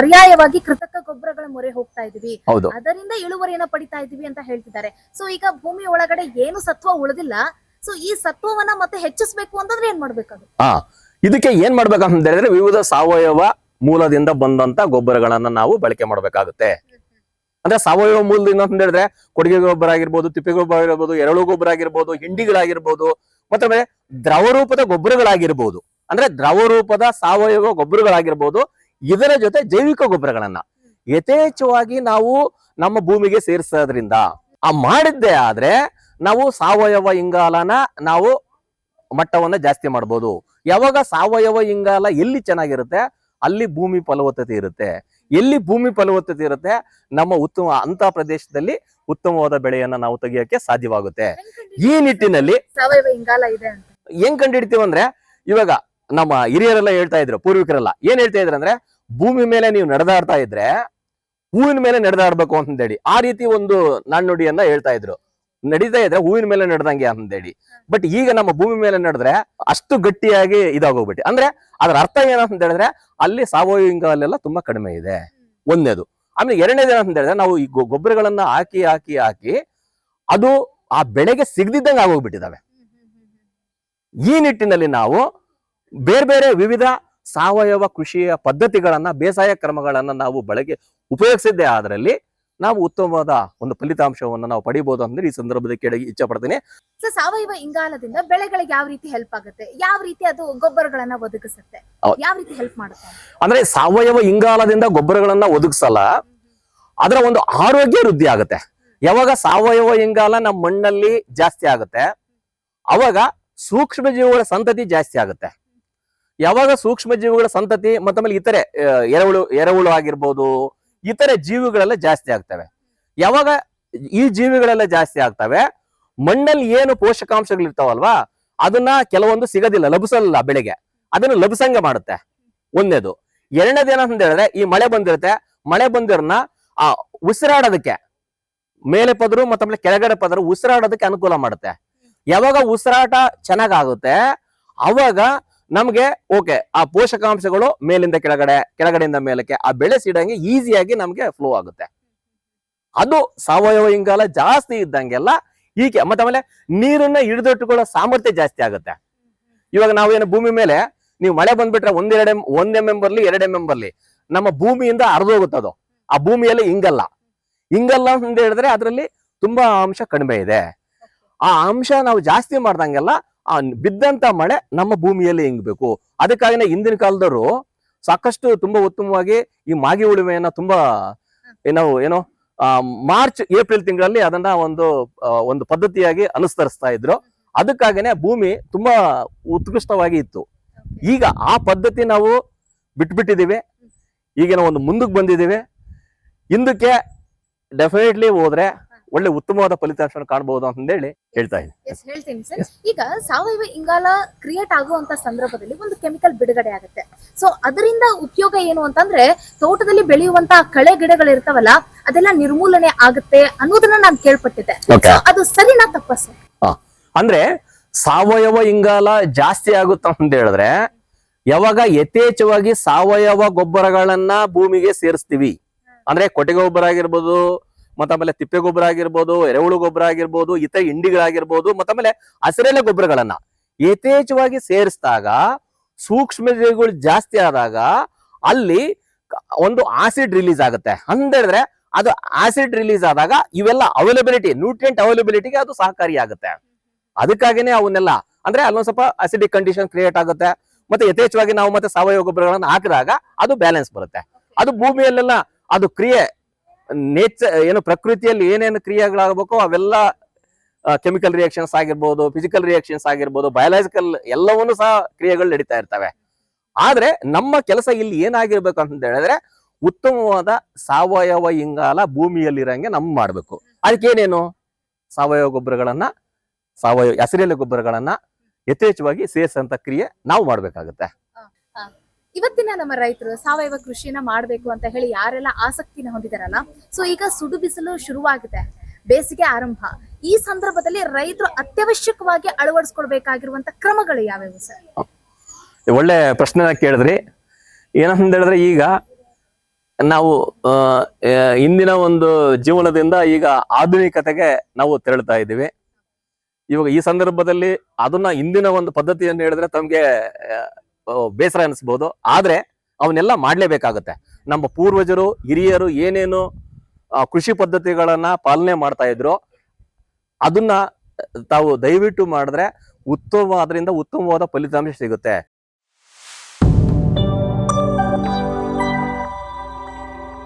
ಪರ್ಯಾಯವಾಗಿ ಕೃತಕ ಗೊಬ್ಬರಗಳ ಮೊರೆ ಹೋಗ್ತಾ ಇದೀವಿ. ಹೌದು. ಅದರಿಂದ ಇಳುವರಿಯನ್ನ ಪಡಿತಾ ಇದೀವಿ ಅಂತ ಹೇಳ್ತಿದ್ದಾರೆ. ಸೊ ಈಗ ಭೂಮಿ ಒಳಗಡೆ ಏನು ಸತ್ವ ಉಳಿದಿಲ್ಲ. ಸೊ ಈ ಸತ್ವವನ್ನ ಮತ್ತೆ ಹೆಚ್ಚಿಸಬೇಕು ಅಂತಂದ್ರೆ ಏನ್ ಮಾಡ್ಬೇಕು ಹಾ ಇದಕ್ಕೆ ಏನ್ ಮಾಡ್ಬೇಕಂತ ಹೇಳಿದ್ರೆ ವಿವಿಧ ಸಾವಯವ ಮೂಲದಿಂದ ಬಂದಂತ ಗೊಬ್ಬರಗಳನ್ನ ನಾವು ಬಳಕೆ ಮಾಡ್ಬೇಕಾಗುತ್ತೆ. ಅಂದ್ರೆ ಸಾವಯವ ಮೂಲದಿಂದ ಅಂತ ಹೇಳಿದ್ರೆ ಕೊಡುಗೆ ಗೊಬ್ಬರ ಆಗಿರ್ಬೋದು ತಿಪ್ಪೆ ಗೊಬ್ಬರ ಆಗಿರ್ಬೋದು ಎರಳು ಗೊಬ್ಬರ ಆಗಿರ್ಬೋದು ಹಿಂಡಿಗಳಾಗಿರ್ಬೋದು ಮತ್ತೆ ದ್ರವ ರೂಪದ ಗೊಬ್ಬರಗಳಾಗಿರ್ಬೋದು. ಅಂದ್ರೆ ದ್ರವ ರೂಪದ ಸಾವಯವ ಗೊಬ್ಬರಗಳಾಗಿರ್ಬೋದು ಇದರ ಜೊತೆ ಜೈವಿಕ ಗೊಬ್ಬರಗಳನ್ನ ಯಥೇಚ್ಛವಾಗಿ ನಾವು ನಮ್ಮ ಭೂಮಿಗೆ ಸೇರಿಸೋದ್ರಿಂದ ಆ ಮಾಡಿದ್ದೇ ಆದ್ರೆ ನಾವು ಸಾವಯವ ಇಂಗಾಲನ ನಾವು ಮಟ್ಟವನ್ನ ಜಾಸ್ತಿ ಮಾಡ್ಬೋದು. ಯಾವಾಗ ಸಾವಯವ ಇಂಗಾಲ ಎಲ್ಲಿ ಚೆನ್ನಾಗಿರುತ್ತೆ? ಅಲ್ಲಿ ಭೂಮಿ ಫಲವತ್ತತೆ ಇರುತ್ತೆ. ಎಲ್ಲಿ ಭೂಮಿ ಫಲವತ್ತತೆ ಇರುತ್ತೆ? ನಮ್ಮ ಉತ್ತಮ ಅಂತ ಪ್ರದೇಶದಲ್ಲಿ ಉತ್ತಮವಾದ ಬೆಳೆಯನ್ನ ನಾವು ತೆಗೆಯೋಕೆ ಸಾಧ್ಯವಾಗುತ್ತೆ. ಈ ನಿಟ್ಟಿನಲ್ಲಿ ಸಾವಯವ ಇಂಗಾಲ ಇದೆ ಹೆಂಗ್ ಅಂದ್ರೆ ಇವಾಗ ನಮ್ಮ ಹಿರಿಯರೆಲ್ಲ ಹೇಳ್ತಾ ಇದ್ರು ಪೂರ್ವಿಕರೆಲ್ಲ ಏನ್ ಹೇಳ್ತಾ ಇದ್ರು ಅಂದ್ರೆ ಭೂಮಿ ಮೇಲೆ ನೀವು ನಡೆದಾಡ್ತಾ ಇದ್ರೆ ಹೂವಿನ ಮೇಲೆ ನಡೆದಾಡ್ಬೇಕು ಅಂತಂದೇಳಿ. ಆ ರೀತಿ ಒಂದು ನಾಣ್ಣುಡಿಯನ್ನ ಹೇಳ್ತಾ ಇದ್ರು. ನಡೀತಾ ಇದ್ರೆ ಹೂವಿನ ಮೇಲೆ ನಡೆದಂಗೆ ಅಂತೇಳಿ ಬಟ್ ಈಗ ನಮ್ಮ ಭೂಮಿ ಮೇಲೆ ನಡೆದ್ರೆ ಅಷ್ಟು ಗಟ್ಟಿಯಾಗಿ ಇದಾಗೋಗ್ಬಿಟ್ಟು. ಅಂದ್ರೆ ಅದರ ಅರ್ಥ ಏನಂತ ಹೇಳಿದ್ರೆ ಅಲ್ಲಿ ಸಾವಯವ ತುಂಬಾ ಕಡಿಮೆ ಇದೆ. ಒಂದೇದು. ಆಮೇಲೆ ಎರಡನೇದು ಏನಂತ ಹೇಳಿದ್ರೆ ನಾವು ಈ ಗೊಬ್ಬರಗಳನ್ನ ಹಾಕಿ ಹಾಕಿ ಹಾಕಿ ಅದು ಆ ಬೆಳೆಗೆ ಸಿಗದಿದ್ದಂಗೆ ಆಗೋಗ್ಬಿಟ್ಟಿದಾವೆ. ಈ ನಿಟ್ಟಿನಲ್ಲಿ ನಾವು ಬೇರೆ ಬೇರೆ ವಿವಿಧ ಸಾವಯವ ಕೃಷಿಯ ಪದ್ಧತಿಗಳನ್ನ ಬೇಸಾಯ ಕ್ರಮಗಳನ್ನ ನಾವು ಬಳಕೆ ಉಪಯೋಗಿಸಿದ್ದೇ ಆದ್ರಲ್ಲಿ ನಾವು ಉತ್ತಮವಾದ ಒಂದು ಫಲಿತಾಂಶವನ್ನು ನಾವು ಪಡಿಬಹುದು ಅಂದ್ರೆ ಈ ಸಂದರ್ಭದ ಕೆಳಗೆ ಇಚ್ಛೆ ಪಡ್ತೀನಿ ಸೊ ಸಾವಯವ ಇಂಗಾಲದಿಂದ ಬೆಳೆಗಳಿಗೆ ಯಾವ ರೀತಿ ಹೆಲ್ಪ್ ಆಗುತ್ತೆ? ಯಾವ ರೀತಿ ಅದು ಗೊಬ್ಬರಗಳನ್ನ ಒದಗಿಸುತ್ತೆ? ಯಾವ ರೀತಿ ಹೆಲ್ಪ್ ಮಾಡುತ್ತೆ? ಅಂದ್ರೆ ಸಾವಯವ ಇಂಗಾಲದಿಂದ ಗೊಬ್ಬರಗಳನ್ನ ಒದಗಿಸಲ್ಲ ಅದರ ಒಂದು ಆರೋಗ್ಯ ವೃದ್ಧಿ ಆಗುತ್ತೆ. ಯಾವಾಗ ಸಾವಯವ ಇಂಗಾಲ ನಮ್ಮ ಮಣ್ಣಲ್ಲಿ ಜಾಸ್ತಿ ಆಗುತ್ತೆ ಅವಾಗ ಸೂಕ್ಷ್ಮ ಜೀವಿಗಳ ಸಂತತಿ ಜಾಸ್ತಿ ಆಗುತ್ತೆ. ಯಾವಾಗ ಸೂಕ್ಷ್ಮ ಜೀವಿಗಳ ಸಂತತಿ ಮತ್ತಮೇಲೆ ಇತರೆ ಎರವಳು ಎರೆಹುಳು ಎರೆಹುಳು ಆಗಿರ್ಬೋದು, ಇತರೆ ಜೀವಿಗಳೆಲ್ಲ ಜಾಸ್ತಿ ಆಗ್ತವೆ. ಯಾವಾಗ ಈ ಜೀವಿಗಳೆಲ್ಲ ಜಾಸ್ತಿ ಆಗ್ತವೆ, ಮಣ್ಣಲ್ಲಿ ಏನು ಪೋಷಕಾಂಶಗಳು ಇರ್ತಾವಲ್ವಾ ಅದನ್ನ ಕೆಲವೊಂದು ಸಿಗೋದಿಲ್ಲ ಲಭಿಸಲ್ಲ ಬೆಳೆಗೆ. ಅದನ್ನು ಲಭಿಸಂಗ ಮಾಡುತ್ತೆ. ಒಂದೇದು. ಎರಡನೇದು ಏನಂತ ಹೇಳಿದ್ರೆ, ಈ ಮಳೆ ಬಂದಿರುತ್ತೆ, ಮಳೆ ಬಂದಿರನ್ನ ಆ, ಉಸಿರಾಡೋದಕ್ಕೆ, ಮೇಲೆ ಪದರು ಮತ್ತೆ ಕೆಳಗಡೆ ಪದರು ಉಸಿರಾಡೋದಕ್ಕೆ ಅನುಕೂಲ ಮಾಡುತ್ತೆ. ಯಾವಾಗ ಉಸಿರಾಟ ಚೆನ್ನಾಗಾಗುತ್ತೆ, ಅವಾಗ ನಮ್ಗೆ, ಓಕೆ, ಆ ಪೋಷಕಾಂಶಗಳು ಮೇಲಿಂದ ಕೆಳಗಡೆ, ಕೆಳಗಡೆಯಿಂದ ಮೇಲಕ್ಕೆ, ಆ ಬೆಳೆ ಸಿಡಂಗೆ ಈಸಿಯಾಗಿ ನಮಗೆ ಫ್ಲೋ ಆಗುತ್ತೆ. ಅದು ಸಾವಯವ ಇಂಗಾಲ ಜಾಸ್ತಿ ಇದ್ದಂಗೆಲ್ಲ ಹೀಗೆ, ಮತ್ತೆ ಆಮೇಲೆ ನೀರನ್ನ ಹಿಡಿದಿಟ್ಟುಕೊಳ್ಳೋ ಸಾಮರ್ಥ್ಯ ಜಾಸ್ತಿ ಆಗುತ್ತೆ. ಇವಾಗ ನಾವು ಏನು ಭೂಮಿ ಮೇಲೆ, ನೀವು ಮಳೆ ಬಂದ್ಬಿಟ್ರೆ ಒಂದೆರಡು ಎಂ ಒಂದ್ ಎಂ ಎಂ ಬರ್ಲಿ, ಎರಡ್ ಎಂ ಎಂ ಬರ್ಲಿ, ನಮ್ಮ ಭೂಮಿಯಿಂದ ಅದು. ಆ ಭೂಮಿಯಲ್ಲಿ ಹಿಂಗಲ್ಲ ಹಿಂಗಲ್ಲ ಅಂತ ಹೇಳಿದ್ರೆ ಅದರಲ್ಲಿ ತುಂಬಾ ಅಂಶ ಕಡಿಮೆ ಇದೆ. ಆ ಅಂಶ ನಾವು ಜಾಸ್ತಿ ಮಾಡ್ದಂಗೆಲ್ಲ ಆ ಬಿದ್ದಂತ ಮಳೆ ನಮ್ಮ ಭೂಮಿಯಲ್ಲಿ ಹಿಂಗ್ಬೇಕು ಅದಕ್ಕಾಗಿನೇ ಹಿಂದಿನ ಕಾಲದವರು ಸಾಕಷ್ಟು ತುಂಬಾ ಉತ್ತಮವಾಗಿ ಈ ಮಾಗಿ ಉಳುಮೆಯನ್ನ ತುಂಬಾ ಏನೋ ಏನೋ ಮಾರ್ಚ್, ಏಪ್ರಿಲ್ ತಿಂಗಳಲ್ಲಿ ಅದನ್ನ ಒಂದು ಒಂದು ಪದ್ಧತಿಯಾಗಿ ಅನುಸರಿಸ್ತಾ ಇದ್ರು. ಅದಕ್ಕಾಗಿನೇ ಭೂಮಿ ತುಂಬಾ ಉತ್ಕೃಷ್ಟವಾಗಿ ಇತ್ತು. ಈಗ ಆ ಪದ್ಧತಿ ನಾವು ಬಿಟ್ಬಿಟ್ಟಿದ್ದೀವಿ ಈಗಿನ ಒಂದು ಮುಂದಕ್ಕೆ ಬಂದಿದ್ದೀವಿ ಹಿಂದಕ್ಕೆ ಡೆಫಿನೆಟ್ಲಿ ಹೋದ್ರೆ ಒಳ್ಳೆ ಉತ್ತಮವಾದ ಫಲಿತಾಂಶ ಕಾಣಬಹುದು ಅಂತೇಳಿ ಹೇಳ್ತಾ ಇದ್ದೀನಿ. ಹೇಳ್ತೀನಿ ಸರ್. ಈಗ ಸಾವಯವ ಇಂಗಾಲ ಕ್ರಿಯೇಟ್ ಆಗುವಂತ ಸಂದರ್ಭದಲ್ಲಿ ಒಂದು ಕೆಮಿಕಲ್ ಬಿಡುಗಡೆ ಆಗುತ್ತೆ. ಸೊ ಅದರಿಂದ ಉಪಯೋಗ ಏನು ಅಂತಂದ್ರೆ ತೋಟದಲ್ಲಿ ಬೆಳೆಯುವಂತ ಕಳೆ ಗಿಡಗಳು ಇರ್ತಾವಲ್ಲ ಅದೆಲ್ಲ ನಿರ್ಮೂಲನೆ ಆಗುತ್ತೆ ಅನ್ನೋದನ್ನ ನಾನು ಕೇಳ್ಪಟ್ಟಿದ್ದೆ. ಅದು ಸರಿನಾ ತಪ್ಪ ಸರ್? ಅಂದ್ರೆ ಸಾವಯವ ಇಂಗಾಲ ಜಾಸ್ತಿ ಆಗುತ್ತ ಅಂತ ಹೇಳಿದ್ರೆ ಯಾವಾಗ ಯಥೇಚ್ಛವಾಗಿ ಸಾವಯವ ಗೊಬ್ಬರಗಳನ್ನ ಭೂಮಿಗೆ ಸೇರಿಸ್ತೀವಿ. ಅಂದ್ರೆ ಕೊಟ್ಟಿಗೆ ಗೊಬ್ಬರ ಆಗಿರ್ಬೋದು ಮತ್ತ ಆಮೇಲೆ ತಿಪ್ಪೆ ಗೊಬ್ಬರ ಆಗಿರ್ಬೋದು, ಎರೆಹುಳು ಗೊಬ್ಬರ ಆಗಿರ್ಬೋದು, ಇತರ ಹಿಂಡಿಗಳಾಗಿರ್ಬೋದು, ಮತ್ತ ಆಮೇಲೆ ಹಸಿರೆಲೆ ಗೊಬ್ಬರಗಳನ್ನ ಯಥೇಚ್ಛವಾಗಿ ಸೇರಿಸಿದಾಗ, ಸೂಕ್ಷ್ಮ ಜೀವಿಗಳು ಜಾಸ್ತಿ ಆದಾಗ ಅಲ್ಲಿ ಒಂದು ಆಸಿಡ್ ರಿಲೀಸ್ ಆಗುತ್ತೆ. ಅಂತ ಹೇಳಿದ್ರೆ ಅದು ಆಸಿಡ್ ರಿಲೀಸ್ ಆದಾಗ ಇವೆಲ್ಲ ಅವೈಲಬಿಲಿಟಿ, ನ್ಯೂಟ್ರಿಯೆಂಟ್ ಅವೈಲಬಿಲಿಟಿಗೆ ಅದು ಸಹಕಾರಿಯಾಗುತ್ತೆ ಅದಕ್ಕಾಗಿನೇ ಅವನ್ನೆಲ್ಲ ಅಂದ್ರೆ ಅಲ್ಲೊಂದ್ ಸ್ವಲ್ಪ ಅಸಿಡಿಕ್ ಕಂಡೀಷನ್ ಕ್ರಿಯೇಟ್ ಆಗುತ್ತೆ. ಮತ್ತೆ ಯಥೇಚ್ಛವಾಗಿ ನಾವು ಮತ್ತೆ ಸಾವಯವ ಗೊಬ್ಬರಗಳನ್ನ ಹಾಕಿದಾಗ ಅದು ಬ್ಯಾಲೆನ್ಸ್ ಬರುತ್ತೆ. ಅದು ಭೂಮಿಯಲ್ಲೆಲ್ಲ ಅದು ಕ್ರಿಯೆ ನೇಚ, ಏನು ಪ್ರಕೃತಿಯಲ್ಲಿ ಏನೇನು ಕ್ರಿಯೆಗಳಾಗಬೇಕು, ಅವೆಲ್ಲ ಕೆಮಿಕಲ್ ರಿಯಾಕ್ಷನ್ಸ್ ಆಗಿರ್ಬೋದು ಫಿಸಿಕಲ್ ರಿಯಾಕ್ಷನ್ಸ್ ಆಗಿರ್ಬೋದು ಬಯಾಲಜಿಕಲ್ ಎಲ್ಲವನ್ನೂ ಸಹ ಕ್ರಿಯೆಗಳು ನಡೀತಾ ಇರ್ತವೆ. ಆದ್ರೆ ನಮ್ಮ ಕೆಲಸ ಇಲ್ಲಿ ಏನಾಗಿರ್ಬೇಕು ಅಂತ ಹೇಳಿದ್ರೆ, ಉತ್ತಮವಾದ ಸಾವಯವ ಇಂಗಾಲ ಭೂಮಿಯಲ್ಲಿರಂಗೆ ನಮ್ ಮಾಡ್ಬೇಕು. ಅದಕ್ಕೇನೇನು ಸಾವಯವ ಗೊಬ್ಬರಗಳನ್ನ, ಸಾವಯವ, ಹಸಿರೆಲೆ ಗೊಬ್ಬರಗಳನ್ನ ಯಥೇಚ್ಛವಾಗಿ ಸೇರಿಸಂತ ಕ್ರಿಯೆ ನಾವು ಮಾಡ್ಬೇಕಾಗತ್ತೆ. ಇವತ್ತಿನ ನಮ್ಮ ರೈತರು ಸಾವಯವ ಕೃಷಿನ ಮಾಡಬೇಕು ಅಂತ ಹೇಳಿ ಯಾರೆಲ್ಲ ಆಸಕ್ತಿನ ಹೊಂದಿದಾರಲ್ಲ ಸೊ ಈಗ ಸುಡು ಬಿಸಿಲು ಶುರುವಾಗಿದೆ, ಬೇಸಿಗೆ ಆರಂಭ. ಈ ಸಂದರ್ಭದಲ್ಲಿ ರೈತರು ಅತ್ಯವಶ್ಯಕವಾಗಿ ಅಳವಡಿಸ್ಕೊಳ್ಬೇಕಾಗಿರುವಂತ ಕ್ರಮಗಳು ಯಾವ್ಯಾವು ಸರ್? ಒಳ್ಳೆ ಪ್ರಶ್ನೆನ ಕೇಳಿದ್ರಿ. ಏನಂತ ಹೇಳಿದ್ರೆ ಈಗ ನಾವು ಇಂದಿನ ಒಂದು ಜೀವನದಿಂದ ಈಗ ಆಧುನಿಕತೆಗೆ ನಾವು ತೆರಳ್ತಾ ಇದ್ದೀವಿ. ಇವಾಗ ಈ ಸಂದರ್ಭದಲ್ಲಿ ಅದನ್ನ ಇಂದಿನ ಒಂದು ಪದ್ಧತಿಯನ್ನು ಹೇಳಿದ್ರೆ ತಮ್ಗೆ ಬೇಸರ ಅನಿಸ್ಬೋದು ಆದರೆ ಅವನ್ನೆಲ್ಲ ಮಾಡಲೇಬೇಕಾಗುತ್ತೆ. ನಮ್ಮ ಪೂರ್ವಜರು, ಹಿರಿಯರು ಏನೇನು ಕೃಷಿ ಪದ್ಧತಿಗಳನ್ನ ಪಾಲನೆ ಮಾಡ್ತಾ ಇದ್ರು, ಅದನ್ನ ತಾವು ದಯವಿಟ್ಟು ಮಾಡಿದ್ರೆ ಉತ್ತಮ ಅದರಿಂದ ಉತ್ತಮವಾದ ಫಲಿತಾಂಶ ಸಿಗುತ್ತೆ.